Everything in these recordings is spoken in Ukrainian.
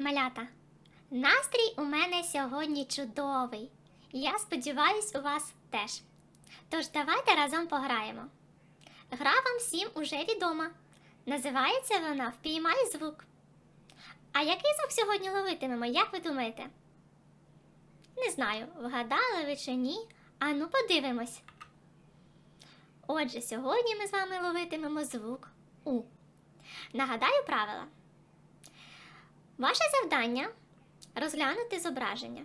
малята! Настрій у мене сьогодні чудовий. Я сподіваюсь, у вас теж. Тож давайте разом пограємо. Гра вам всім уже відома. Називається вона Впіймай звук. А який звук сьогодні ловитимемо, як ви думаєте? Не знаю, вгадали ви чи ні. Ану, подивимось. Отже, сьогодні ми з вами ловитимемо звук У. Нагадаю правила. Ваше завдання розглянути зображення,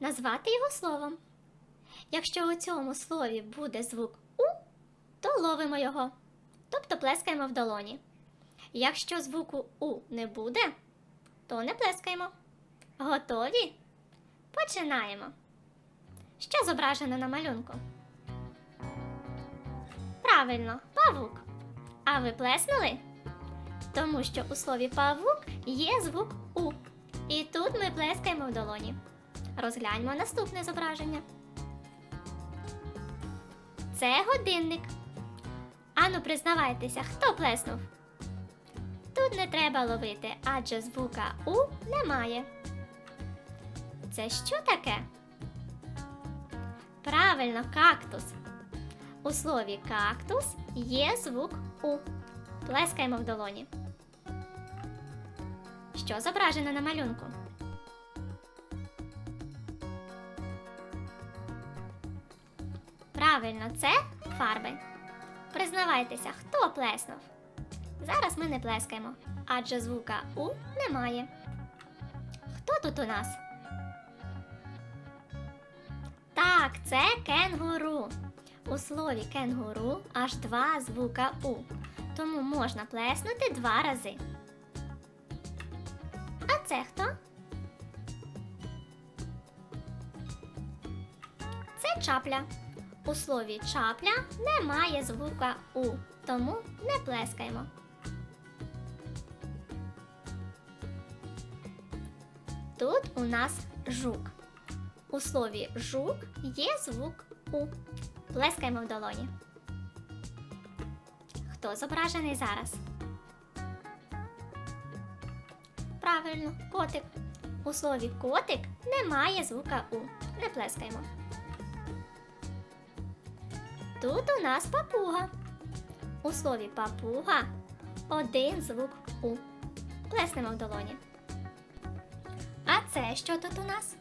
назвати його словом. Якщо у цьому слові буде звук У, то ловимо його, тобто плескаємо в долоні. Якщо звуку У не буде, то не плескаємо. Готові? Починаємо. Що зображено на малюнку? Правильно, павук. А ви плеснули? Тому що у слові павук є звук У. І тут ми плескаємо в долоні. Розгляньмо наступне зображення. Це годинник. Ану, признавайтеся, хто плеснув? Тут не треба ловити, адже звука У немає. Це що таке? Правильно, кактус. У слові кактус є звук У. Плескаємо в долоні. Що зображено на малюнку? Правильно, це фарби. Признавайтеся, хто плеснув. Зараз ми не плескаємо, адже звука У немає. Хто тут у нас? Так, це кенгуру. У слові кенгуру аж два звука У, тому можна плеснути два рази. Це хто? Це чапля. У слові чапля немає звука У, тому не плескаємо. Тут у нас жук. У слові жук є звук У. Плескаємо в долоні. Хто зображений зараз? Правильно, котик. У слові котик немає звука У. Не плескаємо. Тут у нас папуга. У слові папуга один звук У. Плеснемо в долоні. А це що тут у нас?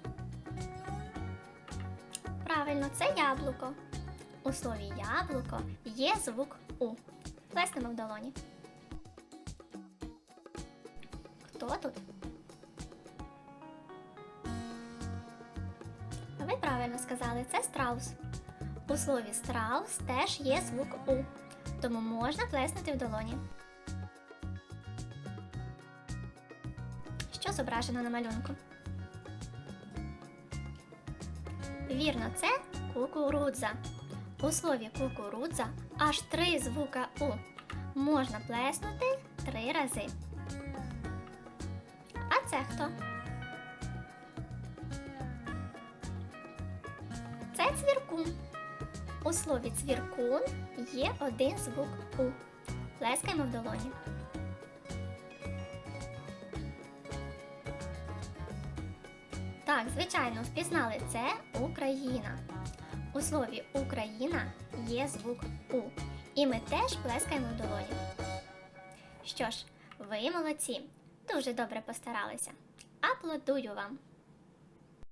Правильно, це яблуко. У слові яблуко є звук У. Плеснемо в долоні. Хто тут? Ви правильно сказали, це страус. У слові страус теж є звук У, тому можна плеснути в долоні. Що зображено на малюнку? Вірно, це кукурудза. У слові кукурудза аж три звука У. Можна плеснути три рази. Це хто? Це цвіркун. У слові цвіркун є один звук У. Плескаємо в долоні. Так, звичайно, впізнали це Україна. У слові Україна є звук У. І ми теж плескаємо в долоні. Що ж, ви молодці, дуже добре постаралися. Аплодую вам!